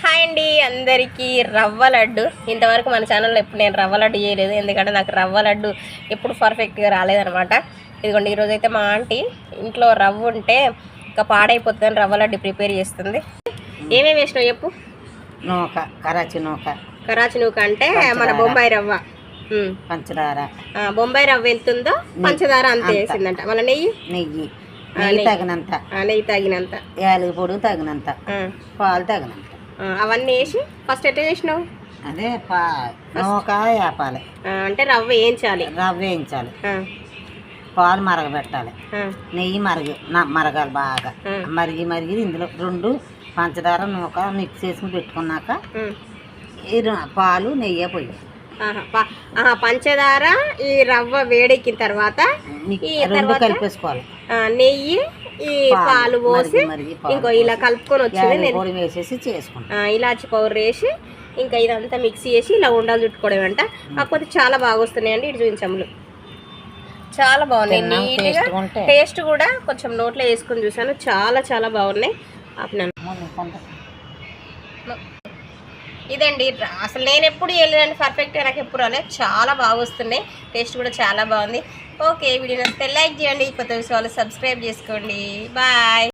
Hi అండి అందరికీ రవ్వ లడ్డు. ఇంతవరకు మన ఛానల్లో ఎప్పుడు నేను రవ్వ లడ్డు చేయలేదు ఎందుకంటే నాకు రవ్వ లడ్డు ఎప్పుడు పర్ఫెక్ట్గా రాలేదనమాట ఇదిగోండి ఈరోజు అయితే మా ఆంటీ ఇంట్లో రవ్వ ఉంటే ఇంకా పాడైపోతుందని రవ్వ లడ్డు ప్రిపేర్ చేస్తుంది. ఏమేమి వేసినావు చెప్పు? నూక కరాచి నూక. కరాచి నూక అంటే మన బొంబాయి రవ్వ. పంచదార. బొంబాయి రవ్వ ఎంత ఉందో పంచదార అంతే. వేసిందంట. మళ్ళీ నెయ్యి? నెయ్యి. నెయ్యి. తగినంత. నెయ్యి తగినంత. యాలకి పొడి తగినంత. పాలు తగినంత. అవన్నీ వేసి ఫస్ట్ ఎట్లా చేసినావు? అదే పా నూక వేపాలి అంటే రవ్వ వేయించాలి. రవ్వ వేయించాలి. పాలు మరగబెట్టాలి. నెయ్యి మరగ మరగాలి బాగా. మరిగి మరిగి ఇందులో రెండు పంచదార నూక మిక్స్ చేసుకుని పెట్టుకున్నాక పాలు నెయ్యి పోయి. ఆహా, ప- ఆహా, పంచదార ఈ రవ్వ వేడెక్కిన తర్వాత ఈ తర్వాత? నెయ్యి ఈ పాలు, పోసి ఇంకో ఇలా కలుపుకొని వచ్చింది. నేను ఇలాచి పౌడర్ వేసి ఇంకా ఇదంతా మిక్సీ చేసి ఇలా ఉండాలి చుట్టుకోవడం అంట. కాకపోతే చాలా బాగా వస్తున్నాయండి ఇటు చూపించములు చాలా బాగున్నాయి. నీట్గా. టేస్ట్ కూడా కొంచెం నోట్లో వేసుకొని చూసాను చాలా చాలా బాగున్నాయి. ఆపినాను ఇదండి అసలు నేను ఎప్పుడు వెళ్ళినాను పర్ఫెక్ట్గా నాకు ఎప్పుడు రాలేదు. చాలా బాగా వస్తున్నాయి. టేస్ట్ కూడా చాలా బాగుంది. ఓకే వీడియో నచ్చితే లైక్ చేయండి. కొత్త విషయాలు సబ్స్క్రైబ్ చేసుకోండి. బాయ్